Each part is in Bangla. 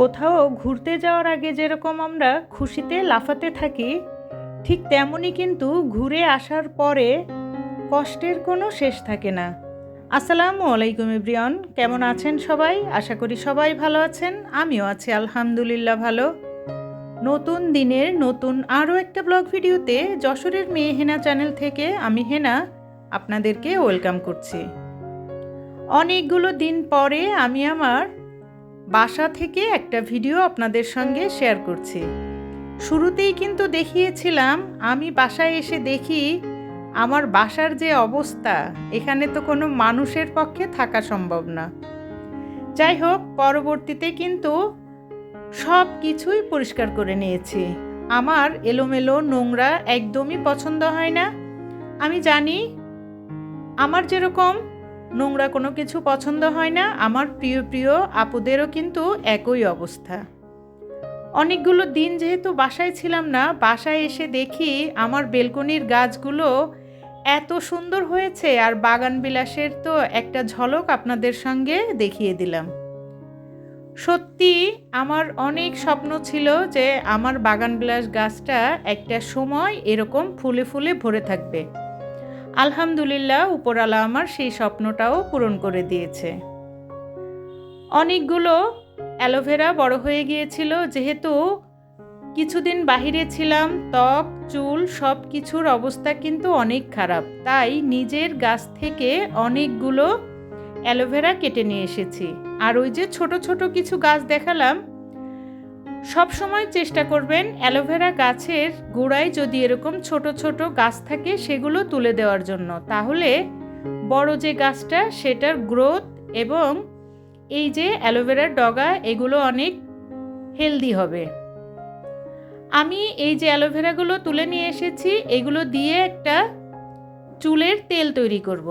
কোথাও ঘুরতে যাওয়ার আগে যেরকম আমরা খুশিতে লাফাতে থাকি, ঠিক তেমনই কিন্তু ঘুরে আসার পরে কষ্টের কোনো শেষ থাকে না। আসসালামু আলাইকুম ইব্রিয়ন কেমন আছেন সবাই? আশা করি সবাই ভালো আছেন, আমিও আছি আলহামদুলিল্লাহ ভালো। নতুন দিনের নতুন আরও একটা ব্লগ ভিডিওতে যশোরের মেয়ে হেনা চ্যানেল থেকে আমি হেনা আপনাদেরকে ওয়েলকাম করছি। অনেকগুলো দিন পরে আমি আমার বাসা থেকে একটা ভিডিও আপনাদের সঙ্গে শেয়ার করছি। শুরুতেই কিন্তু দেখিয়েছিলাম, আমি বাসায় এসে দেখি আমার বাসার যে অবস্থা, এখানে তো কোনো মানুষের পক্ষে থাকা সম্ভব না। যাই হোক, পরবর্তীতে কিন্তু সব কিছুই পরিষ্কার করে নিয়েছি। আমার এলোমেলো নোংরা একদমই পছন্দ হয় না। আমি জানি, আমার যেরকম নোংরা কোনো কিছু পছন্দ হয় না, আমার প্রিয় প্রিয় আপুদেরও কিন্তু একই অবস্থা। অনেকগুলো দিন যেহেতু বাসায় ছিলাম না, বাসায় এসে দেখি আমার বেলকনির গাছগুলো এত সুন্দর হয়েছে আর বাগান বিলাসের তো একটা ঝলক আপনাদের সঙ্গে দেখিয়ে দিলাম। সত্যি আমার অনেক স্বপ্ন ছিল যে আমার বাগান বিলাস গাছটা একটা সময় এরকম ফুলে ফুলে ভরে থাকবে। আলহামদুলিল্লাহ উপরালা আমার সেই স্বপ্নটাও পূরণ করে দিয়েছে। অনেকগুলো অ্যালোভেরা বড় হয়ে গিয়েছিল, যেহেতু কিছুদিন বাহিরে ছিলাম, ত্বক, চুল সব কিছুর অবস্থা কিন্তু অনেক খারাপ। তাই নিজের গাছ থেকে অনেকগুলো অ্যালোভেরা কেটে নিয়ে এসেছি। আর ওই যে ছোট ছোট কিছু গাছ দেখালাম সব সময় চেষ্টা করবেন অ্যালোভেরা গাছের গোড়ায় যদি এরকম ছোট ছোট গাছ থাকে সেগুলো তুলে দেওয়ার জন্য। তাহলে বড় যে গাছটা, সেটার গ্রোথ এবং এই যে অ্যালোভেরার ডগা, এগুলো অনেক হেলদি হবে। আমি এই যে অ্যালোভেরাগুলো তুলে নিয়ে এসেছি, এগুলো দিয়ে একটা চুলের তেল তৈরি করব।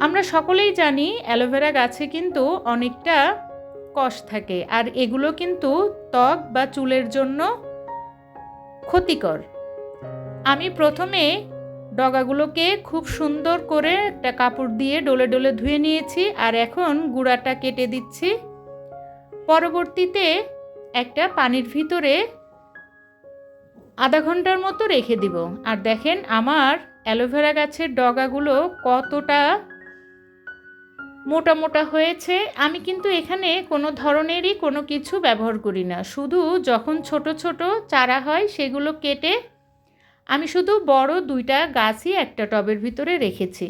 আমরা সকলেই জানি অ্যালোভেরা গাছে কিন্তু অনেকটা কষ থাকে। আর এগুলো কিন্তু ত্বক বা চুলের জন্য ক্ষতিকর। আমি প্রথমে ডগাগুলোকে খুব সুন্দর করে একটা কাপড় দিয়ে ডলে ডলে ধুয়ে নিয়েছি আর এখন গুঁড়াটা কেটে দিচ্ছি। পরবর্তীতে একটা পানির ভিতরে আধা ঘণ্টার মতো রেখে দিব। আর দেখেন আমার অ্যালোভেরা গাছের ডগাগুলো কতটা মোটা মোটা হয়েছে। আমি কিন্তু এখানে কোনো ধরনেরই কোনো কিছু ব্যবহার করি না। শুধু যখন ছোট ছোট চারা হয় সেগুলো কেটে আমি শুধু বড় দুইটা গাছই একটা টবের ভিতরে রেখেছি।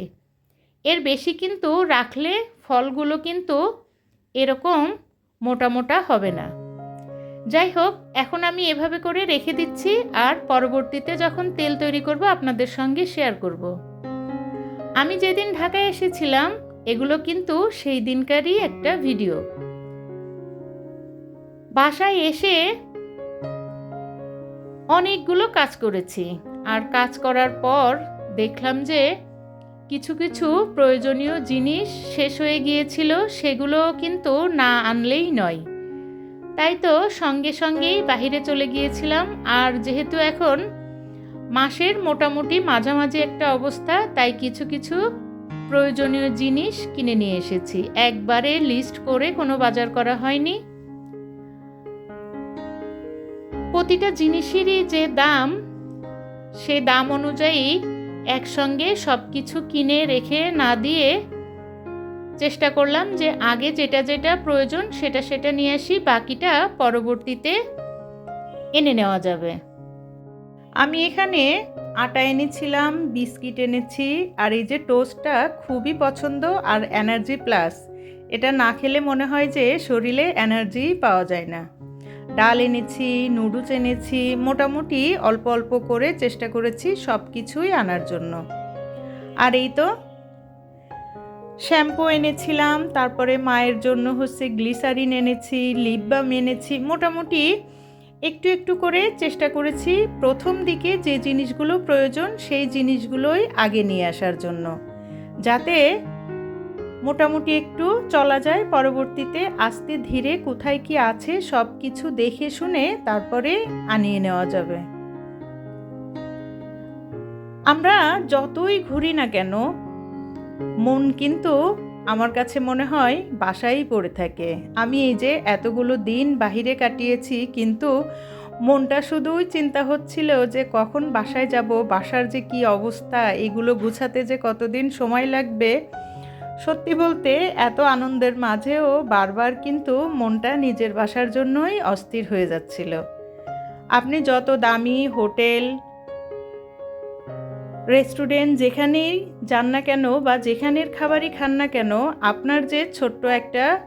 এর বেশি কিন্তু রাখলে ফলগুলো কিন্তু এরকম মোটা মোটা হবে না। যাই হোক, এখন আমি এভাবে করে রেখে দিচ্ছি আর পরবর্তীতে যখন তেল তৈরি করব আপনাদের সঙ্গে শেয়ার করব। আমি যেদিন ঢাকায় এসেছিলাম এগুলো কিন্তু সেই দিনকারই একটা ভিডিও। বাসায় এসে অনেকগুলো কাজ করেছি আর কাজ করার পর দেখলাম যে কিছু কিছু প্রয়োজনীয় জিনিস শেষ হয়ে গিয়েছিল, সেগুলো কিন্তু না আনলেই নয়। তাই তো সঙ্গে সঙ্গেই বাহিরে চলে গিয়েছিলাম আর যেহেতু এখন মাসের মোটামুটি মাঝামাঝি একটা অবস্থা, তাই কিছু কিছু প্রয়োজনীয় জিনিস কিনে নিয়ে এসেছি। একবারে লিস্ট করে কোনো বাজার করা হয়নি। প্রতিটা জিনিসেরই যে দাম, সে দাম অনুযায়ী একসঙ্গে সব কিছু কিনে রেখে না দিয়ে চেষ্টা করলাম যে আগে যেটা যেটা প্রয়োজন সেটা সেটা নিয়ে আসি, বাকিটা পরবর্তীতে এনে নেওয়া যাবে। আমি এখানে আটা এনেছিলাম, বিস্কিট এনেছি, আর এই যে টোস্টটা খুবই পছন্দ আর এনার্জি প্লাস। এটা না খেলে মনে হয় যে শরীরে এনার্জি পাওয়া যায় না। ডাল এনেছি, নুডলস এনেছি, মোটামুটি অল্প অল্প করে চেষ্টা করেছি সব কিছুই আনার জন্য। আর এই তো, শ্যাম্পু এনেছিলাম, তারপরে মায়ের জন্য হচ্ছে গ্লিসারিন এনেছি, লিপ বাম এনেছি, মোটামুটি একটু একটু করে চেষ্টা করেছি প্রথম দিকে যে জিনিসগুলো প্রয়োজন সেই জিনিসগুলোই আগে নিয়ে আসার জন্য। যাতে মোটামুটি একটু চলা যায়, পরবর্তীতে আস্তে ধীরে কোথায় কি আছে সব কিছু দেখে শুনে তারপরে আনিয়ে নেওয়া যাবে। আমরা যতই ঘুরি না কেন, মন কিন্তু আমার কাছে মনে হয় বাসায়ই পড়ে থাকে। আমি এই যে এতগুলো দিন বাহিরে কাটিয়েছি, কিন্তু মনটা শুধুই চিন্তা হচ্ছিল যে কখন বাসায় যাব, বাসার যে কি অবস্থা, এগুলো গুছাতে যে কতদিন সময় লাগবে। সত্যি বলতে এত আনন্দের মাঝেও বারবার কিন্তু মনটা নিজের বাসার জন্যই অস্থির হয়ে যাচ্ছিল। আপনি যত দামি হোটেল রেস্টুরেন্ট যেখানেই যান না কেন বা যেখানের খাবারই খান না কেন, আপনার যে ছোট্ট একটা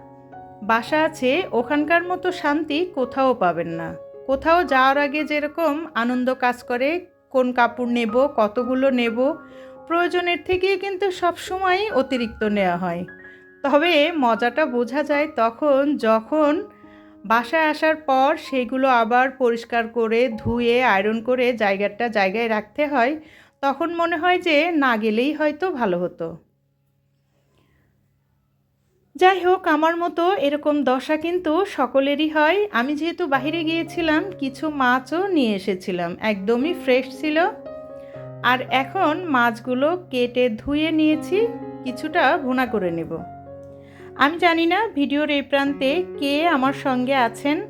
বাসা আছে, ওখানকার মতো শান্তি কোথাও পাবেন না। কোথাও যাওয়ার আগে যেরকম আনন্দ কাজ করে, কোন কাপড় নেব, কতগুলো নেব, প্রয়োজনের থেকে কিন্তু সবসময় অতিরিক্ত নেওয়া হয়। তবে মজাটা বোঝা যায় তখন যখন বাসায় আসার পর সেগুলো আবার পরিষ্কার করে ধুয়ে আয়রন করে জায়গাটা জায়গায় রাখতে হয়। তখন মনে হয় যে না গেলেই হয়তো ভালো হতো। যাই হোক, আমার মতো এরকম দশা কিন্তু সকলেরই হয়। আমি যেহেতু বাহিরে গিয়েছিলাম, কিছু মাছও নিয়ে এসেছিলাম। একদমই ফ্রেশ ছিল। আর এখন মাছগুলো কেটে ধুয়ে নিয়েছি, কিছুটা ভুনা করে নেব। আমি জানি না ভিডিওর এই প্রান্তে কে আমার সঙ্গে আছেন।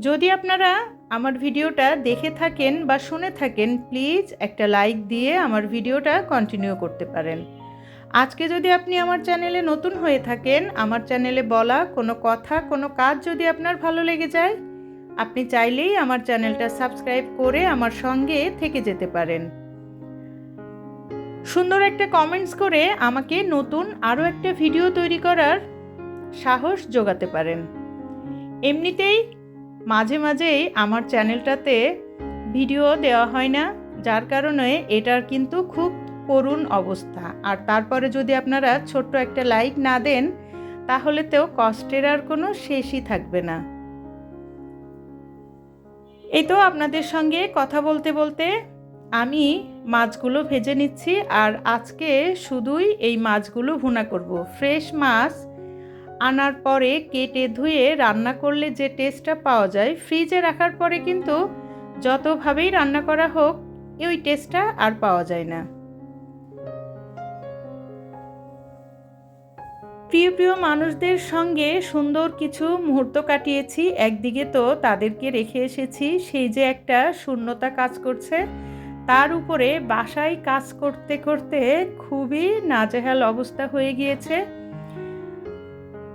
যদি আপনারা আমার ভিডিওটা দেখে থাকেন বা শুনে থাকেন, প্লিজ একটা লাইক দিয়ে আমার ভিডিওটা কন্টিনিউ করতে পারেন। আজকে যদি আপনি আমার চ্যানেলে নতুন হয়ে থাকেন, আমার চ্যানেলে বলা কোনো কথা, কোনো কাজ যদি আপনার ভালো লেগে যায়, আপনি চাইলেই আমার চ্যানেলটা সাবস্ক্রাইব করে আমার সঙ্গে থেকে যেতে পারেন। সুন্দর একটা কমেন্টস করে আমাকে নতুন আরও একটা ভিডিও তৈরি করার সাহস যোগাতে পারেন। এমনিতেই মাঝে মাঝেই আমার চ্যানেলটাতে ভিডিও দেওয়া হয় না, যার কারণে এটার কিন্তু খুব করুণ অবস্থা। আর তারপরে যদি আপনারা ছোট্ট একটা লাইক না দেন, তাহলে তো কষ্টের আর কোনো শেষই থাকবে না। এই তো আপনাদের সঙ্গে কথা বলতে বলতে আমি মাছগুলো ভেজে নিচ্ছি, আর আজকে শুধুই এই মাছগুলো ভুনা করব। ফ্রেশ মাছ আনার পরে কেটে ধুয়ে রান্না করলে যে টেস্টটা পাওয়া যায় ফ্রিজে রাখার পরে কিন্তু যতভাবেই রান্না করা হোক, ওই টেস্টটা আর পাওয়া যায় না। প্রিয় প্রিয় মানুষদের সঙ্গে সুন্দর কিছু মুহূর্ত কাটিয়েছি। একদিকে তো তাদেরকে রেখে এসেছি, সেই যে একটা শূন্যতা কাজ করছে, তার উপরে বাসায় কাজ করতে করতে খুবই নাজেহাল অবস্থা হয়ে গিয়েছে।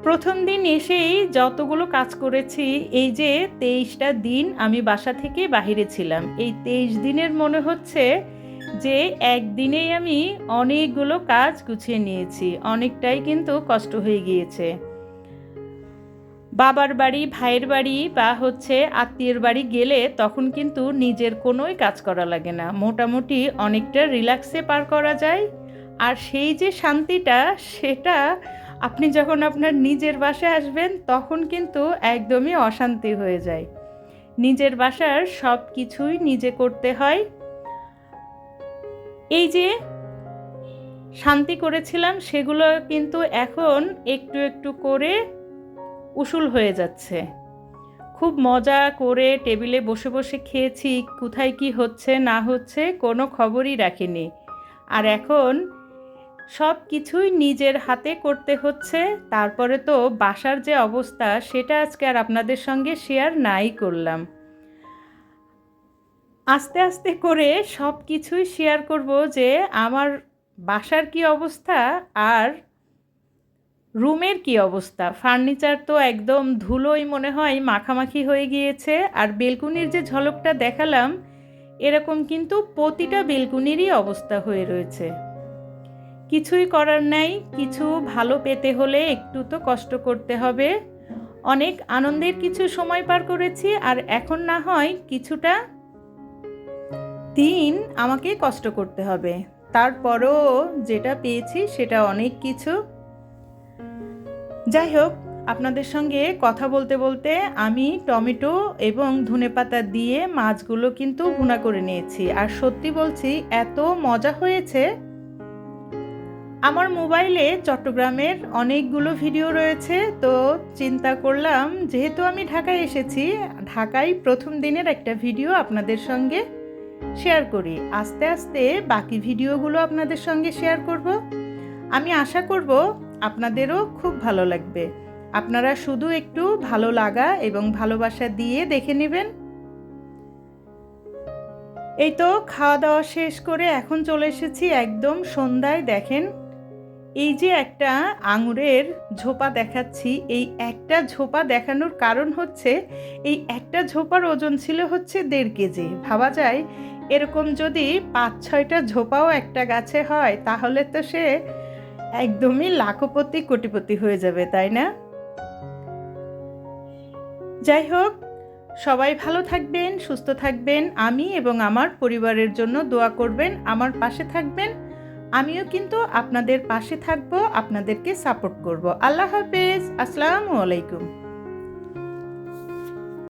প্রথম দিন এসেই যতগুলো কাজ করেছি, এই যে তেইশটা দিন আমি বাসা থেকে বাহিরে ছিলাম। এই তেইশ দিনের মনে হচ্ছে যে একদিনেই আমি অনেকগুলো কাজ গুছিয়ে নিয়েছি, অনেকটাই কিন্তু কষ্ট হয়ে গিয়েছে। বাবার বাড়ি, ভাইয়ের বাড়ি বা হচ্ছে আত্মীয়ের বাড়ি গেলে তখন কিন্তু নিজের কোনোই কাজ করা লাগে না। মোটামুটি অনেকটা রিল্যাক্সে পার করা যায়। আর সেই যে শান্তিটা, সেটা আপনি যখন আপনার নিজের বাসায় আসবেন, তখন কিন্তু একদমই অশান্তি হয়ে যায়। নিজের বাসার সব কিছুই নিজে করতে হয়। এই যে শান্তি করেছিলাম, সেগুলো কিন্তু এখন একটু একটু করে উসুল হয়ে যাচ্ছে। খুব মজা করে টেবিলে বসে বসে খেয়েছি, কোথায় কি হচ্ছে না হচ্ছে কোনো খবরই রাখিনি। আর এখন সব কিছুই নিজের হাতে করতে হচ্ছে। তারপরে তো বাসার যে অবস্থা, সেটা আজকে আর আপনাদের সঙ্গে শেয়ার নাই করলাম। আস্তে আস্তে করে সব কিছুই শেয়ার করব যে আমার বাসার কি অবস্থা আর রুমের কি অবস্থা। ফার্নিচার তো একদম ধুলোই মনে হয় মাখামাখি হয়ে গিয়েছে আর বেলকুনির যে ঝলকটা দেখালাম, এরকম কিন্তু প্রতিটা বেলকুনিরই অবস্থা হয়ে রয়েছে। কিছুই করার নেই, কিছু ভালো পেতে হলে একটু তো কষ্ট করতে হবে। অনেক আনন্দের কিছু সময় পার করেছি আর এখন না হয় কিছুটা দিন আমাকে কষ্ট করতে হবে। তারপরও যেটা পেয়েছি সেটা অনেক কিছু। যাই হোক, আপনাদের সঙ্গে কথা বলতে বলতে আমি টমেটো এবং ধনেপাতা দিয়ে মাছগুলো কিন্তু ভুনা করে নিয়েছি। আর সত্যি বলছি, এত মজা হয়েছে। আমার মোবাইলে চট্টগ্রামের অনেকগুলো ভিডিও রয়েছে, তো চিন্তা করলাম যেহেতু আমি ঢাকায় এসেছি, ঢাকায় প্রথম দিনের একটা ভিডিও আপনাদের সঙ্গে শেয়ার করি। আস্তে আস্তে বাকি ভিডিওগুলো আপনাদের সঙ্গে শেয়ার করব। আমি আশা করব আপনাদেরও খুব ভালো লাগবে। আপনারা শুধু একটু ভালো লাগা এবং ভালোবাসা দিয়ে দেখে নেবেন। এই তো খাওয়া দাওয়া শেষ করে এখন চলে এসেছি একদম সন্ধ্যায়, দেখেন এই যে একটা আঙুরের ঝোপা দেখাচ্ছি, এই একটা ঝোপা দেখানোর কারণ হচ্ছে, এই একটা ঝোপার ওজন ছিল হচ্ছে দেড় কেজি। ভাবা যায়, এরকম যদি পাঁচ, ছয়টা ঝোপাও একটা গাছে হয়, তাহলে তো সে একদমই লাখপতি, কোটিপতি হয়ে যাবে, তাই না? যাই হোক, সবাই ভালো থাকবেন, সুস্থ থাকবেন, আমি এবং আমার পরিবারের জন্য দোয়া করবেন, আমার পাশে থাকবেন। আমিও কিন্তু আপনাদের পাশে থাকব আপনাদেরকে সাপোর্ট করব। আল্লাহ হাফেজ আসসালামু আলাইকুম।